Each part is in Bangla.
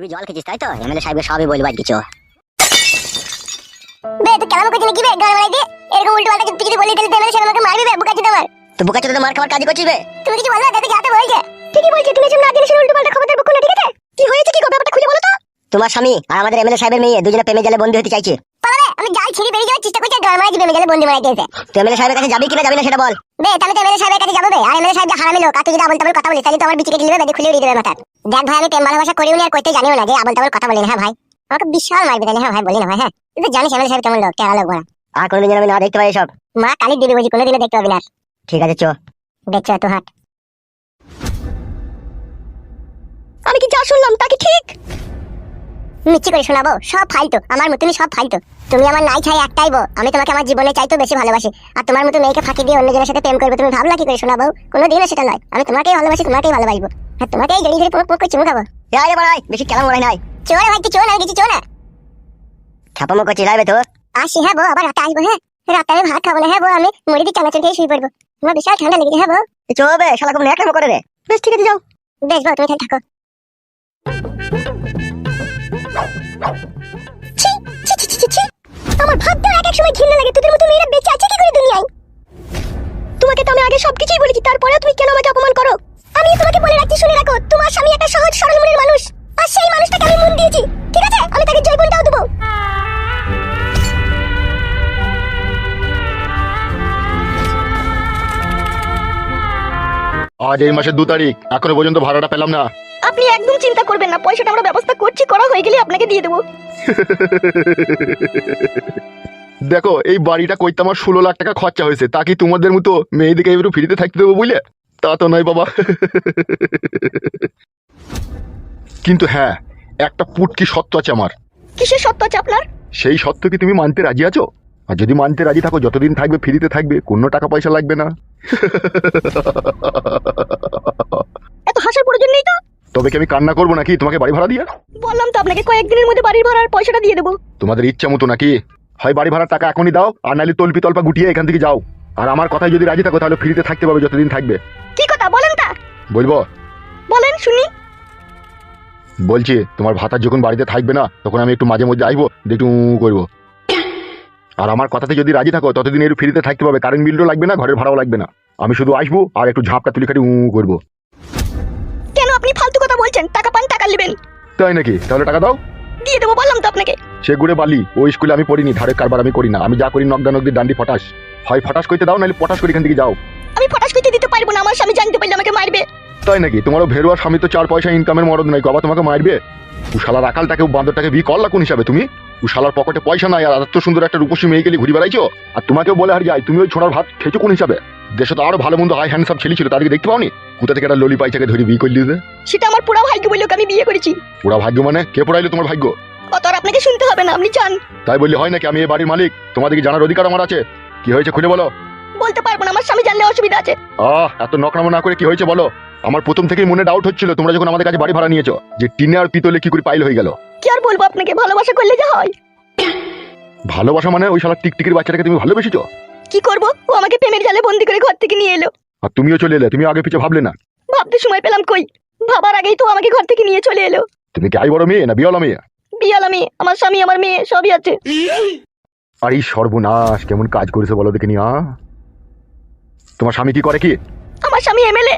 দিবি জল খেয়েছিস তাই তো? এমএলএ সাহেবকে সবই বলব আজ কিছু। বে তুই কেমন করছিস কি বে? গান মারাই দে এরকম উল্টো পাল্টা কিছু কিছু বলি দিলে এমএলএ সে আমাকে মারবি বে বুকা তোমার মার তো বুকা তো মার খাওয়ার কাজ করছিস বে? তুমি কিছু বলবে দেখো যাতে বলছে। ঠিকই বলছে তুমি এসব না জেনে শুনে উল্টো পাল্টা খবর বকুন না ঠিক আছে? কি হয়েছে কি গো? তোমার স্বামী আর আমাদের এমএলএ সাহেবের মেয়ে দুজনে প্রেমে জালে বন্দী হতে চাইছে। পালাবে আমি জাল ছিঁড়ে বেরিয়ে যাওয়ার চেষ্টা করছি গান মারাই দিবে গেলে বন্দি মারাই দিয়েছে তো এমএলএ সাহেবের কাছে যাবি কিনা যাবি না সেটা বল। বে তাহলে তো এমএলএ সাহেবের কাছে যাব বে। আর এমএলএ সাহেব যে হারামি লোক আর তুই যদি আবল তাবল কথা বলিস তাহলে তো আমার বিচি কেটে নেবে বেঁধে খুলে উড়িয়ে দেবে মাথা দেখ ভাই আমি প্রেম ভালোবাসা করিও না আর করতে জানিও না যে আবল তাবল কথা বলি না হ্যাঁ ভাই? আমাকে বিশাল মারবে তাহলে হ্যাঁ ভাই বলি না ভাই হ্যাঁ? তুই তো জানিস এমএলএ সাহেব কেমন লোক টেরা লোক বড়া আর কোনোদিন আমি না দেখতে পাই সব মা কালি দিদি বলছি কোনোদিনও দেখতে পাবি না ঠিক আছে চ। দেখছ তো হাট। আমি কি যা শুনলাম তা কি ঠিক? মিচ্ছি করে শোনাবো সব ফালতু আমার মতনই সব ফালতু। তুমি আমার নাই চাই একটাই বউ আমি তোমাকে আমার জীবনে চাইতো বেশি ভালোবাসি। আর তোমার মতো মেয়েকে ফাঁকি দিয়ে অন্যজনের সাথে প্রেম করবে তুমি ভাবলা কি করে শোনাবো? কোনোদিনও সেটা নয় আমি তোমাকেই ভালোবাসি তোমাকেই ভালোবাসবো। আর তোমাকেই জড়িয়ে ধরে পোক পোক করে চুমু খাব। আরে বাড়াই বেশি কেমন মনে নাই? চোরে ভাই তুই চো না আমি কিছু চো না। ছাপামো করছি লাইবে তো আসি হ্যাঁ বউ আবার রাতে আসব হ্যাঁ? রাতে আমি ভাত খাব না হ্যাঁ বউ আমি মুড়ি দিয়ে চানাচুর খেয়ে শুয়ে পড়ব। আমার বিশাল ঠান্ডা লেগেছে হ্যাঁ বউ। চ শালা কোন এক করে রে বেশ ঠিক আছে যাও। বেশ বউ তুমি থাকো। আমার এক এক সময় ঘৃণা লাগে। তোদের মতো মেয়েরা বেঁচে আছে কি করে দুনিয়ায়? তোমাকে তো আমি আগে সবকিছুই বলেছি তুমি কেন আমাকে অপমান করো? আমি তোমাকে বলে রাখছি, শুনে রাখো, তোমার স্বামী একটা সহজ, সরল মনের মানুষ। আর সেই মানুষটাকে আমি মন দিয়েছি, ঠিক আছে? আমি তাকে দেবো। আজ এই মাসের দু তারিখ, এখনও পর্যন্ত ভাড়াটা পেলাম না। আপনি একদম চিন্তা করবেন না পয়সাটা আমরা ব্যবস্থা করছি করা হয়ে গেলে আপনাকে দিয়ে দেবো। দেখো এই বাড়িটা কইতে আমার ষোলো লাখ টাকা খরচা হয়েছে তা কি তোমাদের মতো মেয়েদিকে এবার ফ্রিতে থাকতে দেবো বুঝলে? তা তো নয় বাবা। কিন্তু হ্যাঁ একটা পুটকি সত্য আছে আমার। কিসের সত্য আছে আপনার? সেই সত্য কি তুমি মানতে রাজি আছো? আর যদি মানতে রাজি থাকো যতদিন থাকবে ফ্রিতে থাকবে কোনো টাকা পয়সা লাগবে না। এত হাসার প্রয়োজন নেই তো? তবে কি আমি কান্না করব নাকি? তোমাকে বাড়ি ভাড়া দিয়ে? বললাম তো আপনাকে কয়েকদিনের মধ্যে বাড়ির ভাড়ার পয়সাটা দিয়ে দেবো। তোমাদের ইচ্ছা মতো নাকি? হয় বাড়ি ভাড়ার টাকা এখনই দাও আর নাহলে তল্পি তল্পা গুটিয়ে এখান থেকে যাও। আর আমার কথায় যদি রাজি থাকো তাহলে ফ্রিতে থাকতে পারবে যতদিন থাকবে। কি কথা? বলেন তা। বলব? বলেন শুনি। বলছি তোমার ভাতা যখন বাড়িতে থাকবে না তখন আমি একটু মাঝে মধ্যে আসব উঁ করব। আর আমার কথাতে যদি রাজি থাকো ততদিন একটু ফ্রিতে থাকতে পারবে কারেন্ট বিলও লাগবে না ঘরের ভাড়াও লাগবে না। আমি শুধু আসব আর একটু ঝাঁপটা তুলি খাটি উঁ করব। বলছেন টাকা পান টাকা নেবেন। তাই নাকি? তাহলে টাকা দাও। দিয়ে দেবো বললাম তো আপনাকে। সে গুড়ে বালি ওই স্কুলে আমি পড়িনি ধারে কারবার আমি করি না। আমি যা করি নকদা নকদি ডান্ডি ফটাস। হয় ফটাস করতে দাও নাহলে পটাস করে এখান থেকে যাও। আমি ফটাস করতে দিতে পারব না আমার স্বামী জানতে পারলে আমাকে মারবে। তাই নাকি? তোমারও ভেরুয়া স্বামী তো চার পয়সা ইনকামের মরদ নাই আবার তোমাকে মারবে? ও শালার আকালটাকে বান্দরটাকে বিয়ে করলা কোন হিসাবে তুমি? উশালার পকেটে পয়সা নাই আর এত সুন্দর একটা রূপসী মেয়ে গেলে ঘুরে বেড়াইছো? আর তোমাকেও বলে আর যাই তুমি ওই ছোড়ার ভাত খেয়েছো কোন হিসাবে? দেশে তো আরও ভালো মন্দ হাই হ্যান্ডসাম ছেলে ছিল তাদেরকে দেখতে পাওনি? কোথা থেকে একটা ললি পাইচাকে ধরে বিয়ে করলি যে সেটা আমার পুরো ভাগ্য বলল আমি বিয়ে করেছি। পুরা ভাগ্য মানে? কে পড়াইলো তোমার ভাগ্য? অত আর আপনাকে শুনতে হবে না আপনি চান। তাই বললে হয় নাকি আমি এই বাড়ির মালিক? তোমাদেরকে জানার অধিকার আমার আছে? কি হয়েছে খুলে বলো। বলতে পারব না আমার স্বামী জানলে অসুবিধা আছে। আহ এত নকরামো না করে কি হয়েছে বলো? আমার প্রথম থেকেই মনে ডাউট হচ্ছিল তোমরা যখন আমাদের কাছে বাড়ি ভাড়া নিয়েছো যে টিনে আর পিতলে কি করে পাইল হয়ে গেল। কি আর বলব আপনাকে ভালোবাসা করলে যা হয়। ভালোবাসা মানে ওই শালা টিকটিকির বাচ্চাটাকে তুমি ভালোবেসেছো? কি করব? ও আমাকে প্রেমের জালে বন্দি করে ঘর থেকে নিয়ে এলো। আর তুমিও চলে এলে তুমি আগে পিছিয়ে ভাবলে না। ভাবতে সময় পেলাম কই? ভাবার আগেই তো আমাকে ঘর থেকে নিয়ে চলে এলো। তুমি কি আই বড় মেয়ে না বিয়লা মেয়ে? বিয়াল আমি আমার স্বামী আমার মেয়ে সবই আছে। আর এই সর্বনাশ কেমন কাজ করেছে বলো দেখে নি আ? তোমার স্বামী কি করে কি? আমার স্বামী এমএলএ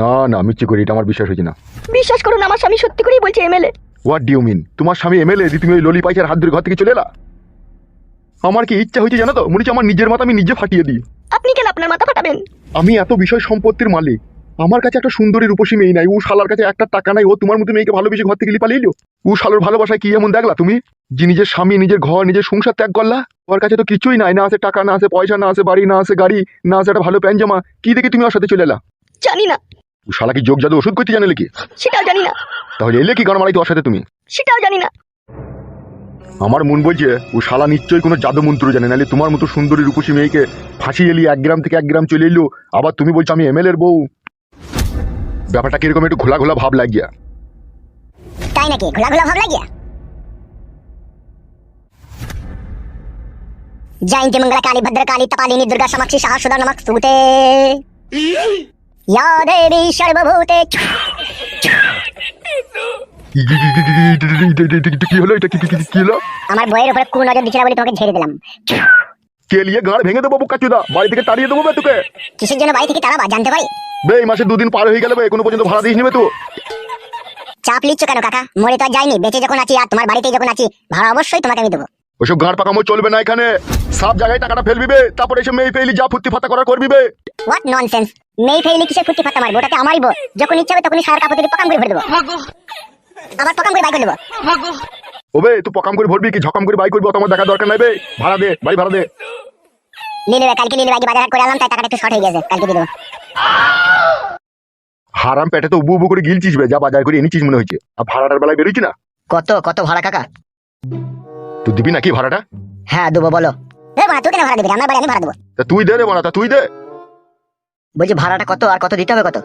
না না মিচ্ছি করি এটা আমার বিশ্বাস হয়েছে না। বিশ্বাস করুন আমার স্বামী সত্যি করেই বলছে এমএলএ হোয়াট ডিউ মিন তোমার স্বামী এমএলএ তুমি ওই ললি পাইচার হাত ধরে ঘর থেকে চলে এলা? আমার কি ইচ্ছা হয়েছে জানো তো? মনে হচ্ছে আমার নিজের মাথা আমি নিজে ফাটিয়ে দিই। আপনি কেন আপনার মাথা ফাটাবেন? আমি এত বিষয় সম্পত্তির মালিক। আমার কাছে একটা সুন্দরী রূপসী মেয়ে নাই। ও শালার কাছে একটা টাকা নাই। ও তোমার মতো মেয়েকে ভালোবেসে ঘর থেকে লিপালিয়ে এলো। ও শালোর ভালোবাসায় কি এমন দেখলা তুমি? যে নিজের স্বামী নিজের ঘর নিজের সংসার ত্যাগ করলা? ওর কাছে তো কিছুই নাই। না আছে টাকা না আছে পয়সা না আছে বাড়ি না আছে গাড়ি না আছে একটা ভালো প্যান্ট জামা। কি দেখে তুমি ওর সাথে চলে এলা? জানি না। ও শালা কি যোগ জাদু ওষুধ করতে জানে কি সেটাও জানি না। তাহলে এলে কি গান মারাই ওর সাথে তুমি? সেটাও জানি না। আমার মন বলছে ও শালা নিশ্চয়ই কোনো জাদু মন্ত্র জানে নাহলে তোমার মতো সুন্দরী রূপসী মেয়েকে ফাঁসি এলি এক গ্রাম থেকে এক গ্রাম চলে এলো আবার তুমি বলছো আমি এমএলএ এর বউ ব্যাপারটা কিরকম একটু ঘোলা ঘোলা ভাব লাগিয়া তাই নাকি ঘোলা ঘোলা ভাব লাগিয়া जयंती मंगला काली भद्र काली तपालिनी दुर्गा समक्षी सहा सुधा नमक स्तुते या देवी सर्वभूते কি হলো এটা কি কি- কি- কি হলো আমার বইয়ের উপরে কোন নজর দিছিল বলে তোমাকে ঝেড়ে দিলাম। কেলিয়ে গাড় ভেঙে দেবো কাচুদা বাড়ি থেকে তাড়িয়ে দেবো তোকে। কিসের জন্য বাড়ি থেকে তারা জানতে পারি? বে এই মাসে দুদিন পার হয়ে গেল বে কোনো পর্যন্ত ভাড়া দিস নিবে তো। চাপ লিচ্ছ কেন কাকা? মরে তো আর যাইনি বেঁচে যখন আছি আর তোমার বাড়িতে যখন আছি ভাড়া অবশ্যই তোমাকে আমি দেবো। ওইসব গাঁড় পাকামো চলবে না এখানে। সব জায়গায় টাকাটা ফেলবি বে তারপরে এসে মেয়ে ফেলি যা ফুর্তি ফাতা করার করবি বে। হোয়াট ননসেন্স মেয়ে ফেইলে কিসের ফুটি ফাটা মারবো ওটাকে আমারই বউ। যখন ইচ্ছা হবে তখনই সার কাপড় দিয়ে পকাম করে ভরে দেবো। আবার পকাম করে বাই করে ওবে তুই পকাম করে ভরবি কি? ঝকাম করে বাই করবি অত আমার দেখা দরকার নাই বে। ভাড়া দে বাড়ি ভাড়া দে। নেবে কালকে নেবে আগে বাজার হাট করে আনলাম তাই টাকাটা একটু শর্ট হয়ে গেছে কালকে দিয়ে দেবো। হারাম পেটে তো উবু উবু করে গিলছিস বে যা বাজার করে এনেছিস মনে হচ্ছে। আর ভাড়াটার বেলায় বেরোচ্ছি না? কত কত ভাড়া কাকা? তুই দিবি নাকি ভাড়াটা? হ্যাঁ দেবো বলো। এ বাড়া তুই কেন ভাড়া দিবি আমার বাড়ি আমি ভাড়া দেবো। তা তুই দে রে বাড়া তা তুই দে। বলছি ভাড়াটা কত আর কত দিতে হবে কত?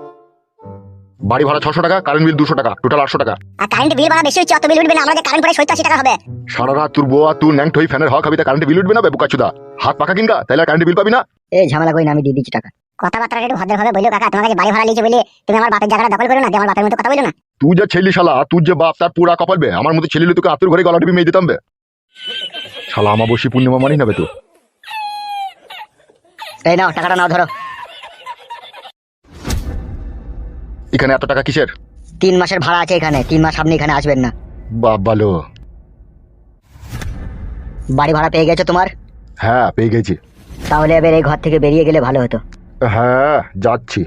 বাড়ি ভাড়া ছশো টাকা কারেন্ট বিল দুশো টাকা টোটাল আটশো টাকা। আর কারেন্ট বিল ভাড়া বেশি হচ্ছে অত বিল উঠবে না আমাদের কারেন্ট সত্তর আশি টাকা হবে। সারা রাত তোর বউ আর তুই ন্যাংট হই ফ্যানের হওয়া খাবি তা কারেন্ট বিল উঠবে না বে বুকাচুদা হাত পাকা কিনকা তাহলে কারেন্ট বিল পাবি না। এই ঝামেলা করি না আমি দিয়ে দিচ্ছি টাকা। কথাবার্তা একটু ভদ্রভাবে বলল কাকা তোমার কাছে বাড়ি ভাড়া লিয়েছে বলে তুমি আমার বাপের জায়গাটা দখল করো না আমার বাপের মতো কথা বলো না। তুই যে ছেলি শালা আর তুই যে বাপ তার পুরা কপাল বে আমার মতো ছেলে তোকে আতুর ঘরে গলা টিপি মেয়ে দিতাম বে। শালা আমাবস্যী পূর্ণিমা মানি না বে তো। এই নাও টাকাটা নাও ধরো। এখানে এত টাকা কিসের? তিন মাসের ভাড়া আছে এখানে তিন মাস আপনি এখানে আসবেন না। বাপ ভালো বাড়ি ভাড়া পেয়ে গেছো তোমার? হ্যাঁ পেয়ে গেছি। তাহলে এবার এই ঘর থেকে বেরিয়ে গেলে ভালো হতো। হ্যাঁ যাচ্ছি।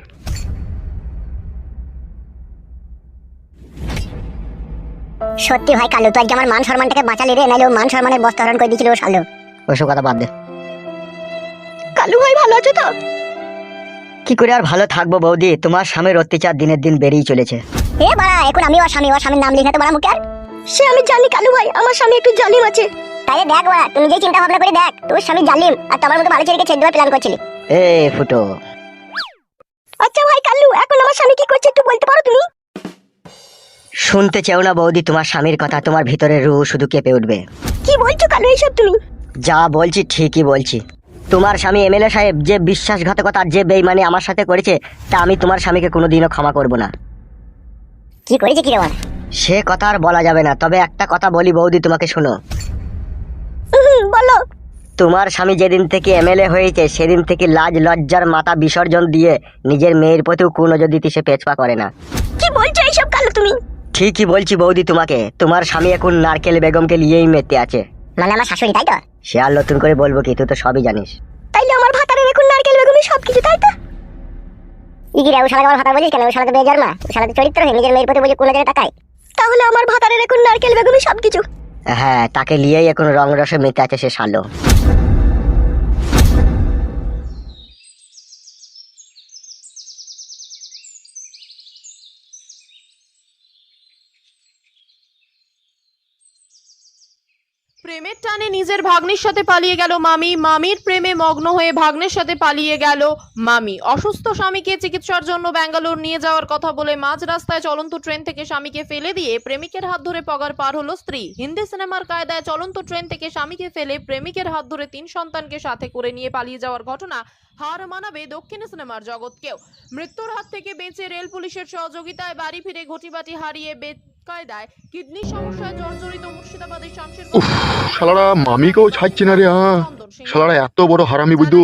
সত্যি ভাই কালু তুই আজকে আমার মান সম্মানটাকে বাঁচালি রে নাহলে ও মান সম্মানের বস্তা হরণ করে দিয়েছিল ও শালো। ওসব কথা বাদ দে। কালু ভাই ভালো আছো তো? কি করে আর ভালো থাকব বৌদি? তোমার স্বামীর অত্যাচার দিনের দিন বেড়েই চলেছে। এ বাড়া এখন আমি ওর স্বামী ওর স্বামীর নাম লিখে তো বাড়া মুখে আর। সে আমি জানি কালু ভাই আমার স্বামী একটু জালিম আছে। তাইলে দেখ বাড়া তুমি যে চিন্তা ভাবনা করে দেখ তোর স্বামী জালিম আর তোমার মতো ভালো ছেলেকে ছেড়ে দেওয়ার প্ল্যান করছিলি। এ ফুটো। আচ্ছা ভাই কালু এখন আমার স্বামী কি করছে একটু বলতে পারো তুমি? শুনতে চাও না বৌদি তোমার স্বামীর কথা তোমার ভিতরে রু শুধু কেঁপে উঠবে। কি বলছো কালু এইসব তুমি? যা বলছি ঠিকই বলছি। তোমার স্বামী এম এমএলএ সাহেব যে বিশ্বাসঘাতকতা যে বেইমানি আমার সাথে করেছে তা আমি তোমার স্বামীকে কোনোদিনও ক্ষমা করব না। কি করেছে কি সে কথা আর বলা যাবে না তবে একটা কথা বলি বৌদি তোমাকে শোনো। বলো। তোমার স্বামী যেদিন থেকে এমএলএ হয়েছে সেদিন থেকে লাজ লজ্জার মাথা বিসর্জন দিয়ে নিজের মেয়ের প্রতিও কোনো দিতে সে পেছপা করে না। কি বলছো এইসব কালু তুমি? ঠিকই বলছি বৌদি তোমাকে তোমার স্বামী এখন নারকেল বেগমকে নিয়েই মেতে আছে। মানে আমার শাশুড়ি তাই তো? সে আর নতুন করে বলব কি তুই তো সবই জানিস। তাইলে আমার ভাতারে এখন নারকেল বেগুনি সবকিছু তাই তো? ইগিরা ও শালাকে আমার ভাতা বলিস কেন? ও শালাকে বেজার মা। ও শালাকে চরিত্র হয়ে নিজের মেয়ের প্রতি বলে কোন জায়গায় তাকায়। তাহলে আমার ভাতারে এখন নারকেল বেগুনি সবকিছু। হ্যাঁ তাকে নিয়েই এখন রং রসে মেতে আছে সে শালো। প্রেমের টানে নিজের ভাগ্নের সাথে পালিয়ে গেল মামি। মামির প্রেমে মগ্ন হয়ে ভাগ্নের সাথে পালিয়ে গেল মামি। অসুস্থ স্বামীকে চিকিৎসার জন্য ব্যাঙ্গালোর নিয়ে যাওয়ার কথা বলে মাঝ রাস্তায় চলন্ত ট্রেন থেকে স্বামীকে ফেলে দিয়ে প্রেমিকের হাত ধরে পগার পার হলো স্ত্রী। হিন্দি সিনেমার কায়দায় চলন্ত ট্রেন থেকে স্বামীকে ফেলে প্রেমিকের হাত ধরে তিন সন্তানকে সাথে করে নিয়ে পালিয়ে যাওয়ার ঘটনা হার মানাবে দক্ষিণ সিনেমার জগৎকেও। মৃত্যুর হাত থেকে বেঁচে রেল পুলিশের সহযোগিতায় বাড়ি ফিরে ঘটিবাটি হারিয়ে বেকায়দায় কিডনি সমস্যায় জর্জরিত মুর্শিদাবাদের শালারা মামিকেও ছাড়ছে না রে হ্যাঁ শালারা এত বড় হারামি বুঝতো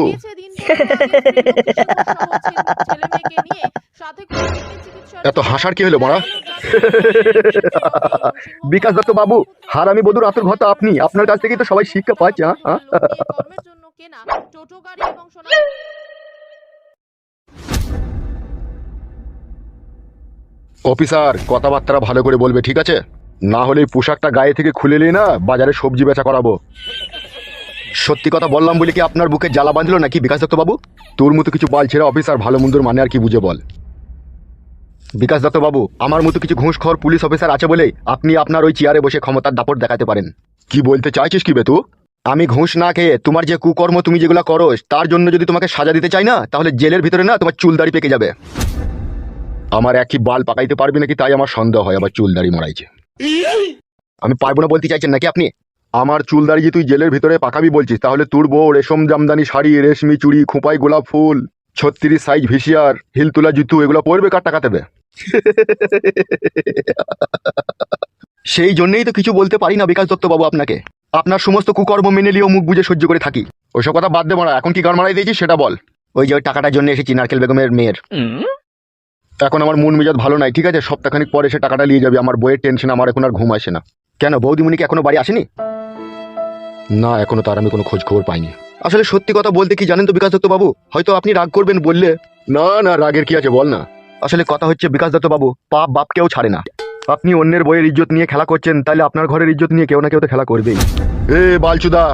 এত হাসার কি হলো মারা? বিকাশ দত্ত বাবু হারামি বধুর আসল ঘর তো আপনি। আপনার কাছ থেকেই তো সবাই শিক্ষা পাচ্ছে হ্যাঁ? টোটো গাড়ি এবং অফিসার, কথাবার্তা ভালো করে বলবে, ঠিক আছে? না হলে পোশাকটা গায়ে থেকে খুলে নিয়ে না বাজারে সবজি বেচা করাবো। সত্যি কথা বললাম বলে কি আপনার বুকে জ্বালা বাঁধলো নাকি বিকাশ দত্ত বাবু তোর মতো কিছু বাল ছেড়ে অফিসার ভালো মন্দর মানে আর কি বুঝে বল। বিকাশ দত্ত বাবু আমার মতো কিছু ঘুষখোর পুলিশ অফিসার আছে বলেই আপনি আপনার ওই চেয়ারে বসে ক্ষমতার দাপট দেখাতে পারেন। কি বলতে চাইছিস কি বেতু আমি ঘুষ না খেয়ে তোমার যে কুকর্ম তুমি যেগুলো করো, তার জন্য যদি তোমাকে সাজা দিতে চাই না, তাহলে জেলের ভিতরে না তোমার চুলদাড়ি পেকে যাবে। আমার একই বাল পাকাইতে পারবি নাকি? তাই আমার সন্দেহ হয়, আবার চুলদাড়ি মারাইছে। আমি পারব না বলতে চাইছেন নাকি আপনি? আমার চুলদাড়ি যে তুই জেলের ভিতরে পাকাবি বলছিস, তাহলে তোর বউ রেশম জামদানি শাড়ি, রেশমি চুড়ি, খোঁপাই গোলাপ ফুল, ছত্রিশ সাইজ ভিসিয়ার হিল তোলা জুতু, এগুলো পরবে, কার টাকা দেবে? সেই জন্যই তো কিছু বলতে পারি না বিকাশ দত্ত বাবু আপনাকে। আপনার সমস্ত কুকর্ম মেনে নিয়েও মুখ বুঝে সহ্য করে থাকি। ওইসব কথা বাদ দে মারা, এখন কি গান মারাই দিয়েছি সেটা বল। ওই যে টাকাটার জন্য এসেছি, নারকেল বেগমের মেয়ের। এখন আমার মন মেজাজ ভালো নাই, ঠিক আছে? সপ্তাহখানিক পরে সে টাকাটা নিয়ে যাবে, আমার বইয়ের টেনশন আমার এখন আর ঘুম আসে না। কেন, বৌদিমণি কি এখনও বাড়ি আসেনি? না, এখনও তার আমি কোনো খোঁজ খবর পাইনি। আসলে সত্যি কথা বলতে কি জানেন তো বিকাশ দত্ত বাবু হয়তো আপনি রাগ করবেন বললে। না না, রাগের কি আছে বল না। আসলে কথা হচ্ছে বিকাশ দত্ত বাবু পাপ বাপকেও ছাড়ে না। আপনি অন্যের বইয়ের ইজ্জত নিয়ে খেলা করছেন, তাহলে আপনার ঘরের ইজ্জত নিয়ে কেউ না কেউ তো খেলা করবেই। এ বালচুদা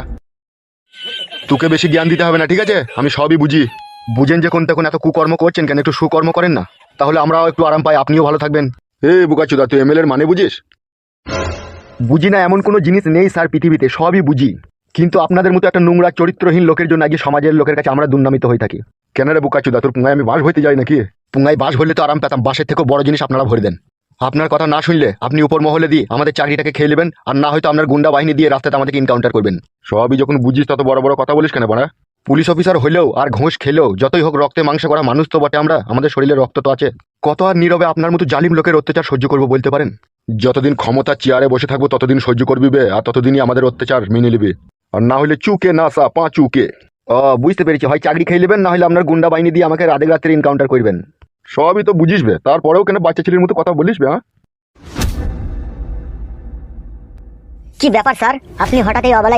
তোকে বেশি জ্ঞান দিতে হবে না, ঠিক আছে? আমি সবই বুঝি। বুঝেন যে কোন তখন এত কুকর্ম করছেন কেন? একটু সুকর্ম করেন না। তাহলে আমরাও একটু আরাম পাই আপনিও ভালো থাকবেন। এ বুকাচুদা তুই এমএলএ এর মানে বুঝিস? বুঝি না এমন কোনো জিনিস নেই স্যার পৃথিবীতে সবই বুঝি। কিন্তু আপনাদের মতো একটা নোংরা চরিত্রহীন লোকের জন্য আগে সমাজের লোকের কাছে আমরা দুর্নামিত হয়ে থাকি। কেন রে বুকাচুদা তোর পুঙ্গায় আমি বাস হইতে যাই নাকি? পুঙ্গায় বাস হইলে তো আরাম পেতাম বাসের থেকেও বড় জিনিস আপনারা ভরে দেন। আপনার কথা না শুনলে আপনি উপর মহলে দিয়ে আমাদের চাকরিটাকে খেয়ে নেবেন আর না হয়তো আপনার গুন্ডা বাহিনী দিয়ে রাস্তাতে আমাদেরকে এনকাউন্টার করবেন। সবই যখন বুঝিস তত বড় বড় কথা বলিস কেন বড়া? পুলিশ অফিসার হলেও আর ঘোষ খেলেও যতই হোক রক্তে মাংসে করা মানুষ তো বটে আমরা। আমাদের শরীরে রক্ত তো আছে। কত আর নীরবে আপনার মতো জালিম লোকের অত্যাচার সহ্য করব বলতে পারেন? যতদিন ক্ষমতা চেয়ারে বসে থাকব, ততদিন সহ্য করবি আর ততদিনই আমাদের অত্যাচার মেনে নিবি। আর না হলে চুকে না সা, পা চুকে। ও বুঝতে পেরেছি হয় চাকরি খেয়ে নেবেন, না হলে আপনার গুন্ডা বাহিনী দিয়ে আমাকে রাতে রাত্রে এনকাউন্টার করবেন। সবই তো বুঝিসবে তারপরেও কেন বাচ্চা ছেলের মতো কথা বলিসবে হ্যাঁ? কি ব্যাপার, স্যার? আপনি হঠাৎ অবলায়